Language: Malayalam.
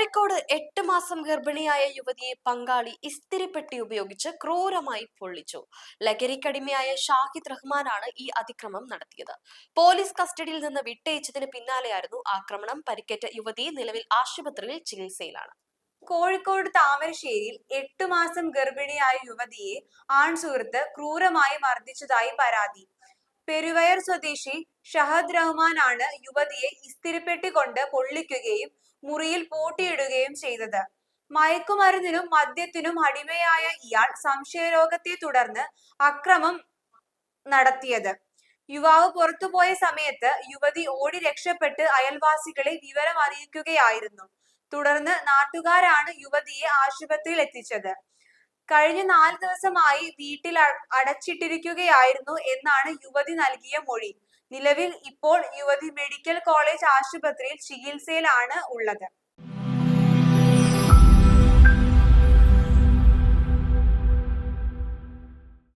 കോഴിക്കോട് എട്ട് മാസം ഗർഭിണിയായ യുവതിയെ പങ്കാളി ഇസ്തിരിപ്പെട്ടി ഉപയോഗിച്ച് ക്രൂരമായി പൊള്ളിച്ചു. ലഹരിക്കടിമയായ ഷാഹിദ് റഹ്മാനാണ് ഈ അതിക്രമം നടത്തിയത്. പോലീസ് കസ്റ്റഡിയിൽ നിന്ന് വിട്ടയച്ചതിന് പിന്നാലെയായിരുന്നു ആക്രമണം. പരിക്കേറ്റ യുവതി നിലവിൽ ആശുപത്രിയിൽ ചികിത്സയിലാണ്. കോഴിക്കോട് താമരശ്ശേരിയിൽ എട്ടു മാസം ഗർഭിണിയായ യുവതിയെ ആൺ സുഹൃത്ത് ക്രൂരമായി മർദ്ദിച്ചതായി പരാതി. പെരുവയർ സ്വദേശി ഷഹദ് റഹ്മാനാണ് യുവതിയെ ഇസ്തിരിപ്പെട്ടി കൊണ്ട് പൊള്ളിക്കുകയും മുറിയിൽ പൂട്ടിയിടുകയും ചെയ്തത്. മയക്കുമരുന്നിനും മദ്യത്തിനും അടിമയായ ഇയാൾ സംശയരോഗത്തെ തുടർന്ന് അക്രമം നടത്തിയത്. യുവാവ് പുറത്തുപോയ സമയത്ത് യുവതി ഓടി രക്ഷപ്പെട്ട് അയൽവാസികളെ വിവരം അറിയിക്കുകയായിരുന്നു തുടർന്ന് നാട്ടുകാരാണ് യുവതിയെ ആശുപത്രിയിൽ എത്തിച്ചത് കഴിഞ്ഞ നാല് ദിവസമായി വീട്ടിൽ അടച്ചിട്ടിരിക്കുകയായിരുന്നു എന്നാണ് യുവതി നൽകിയ മൊഴി. നിലവിൽ ഇപ്പോൾ യുവതി മെഡിക്കൽ കോളേജ് ആശുപത്രിയിൽ ചികിത്സയിലാണ് ഉള്ളത്.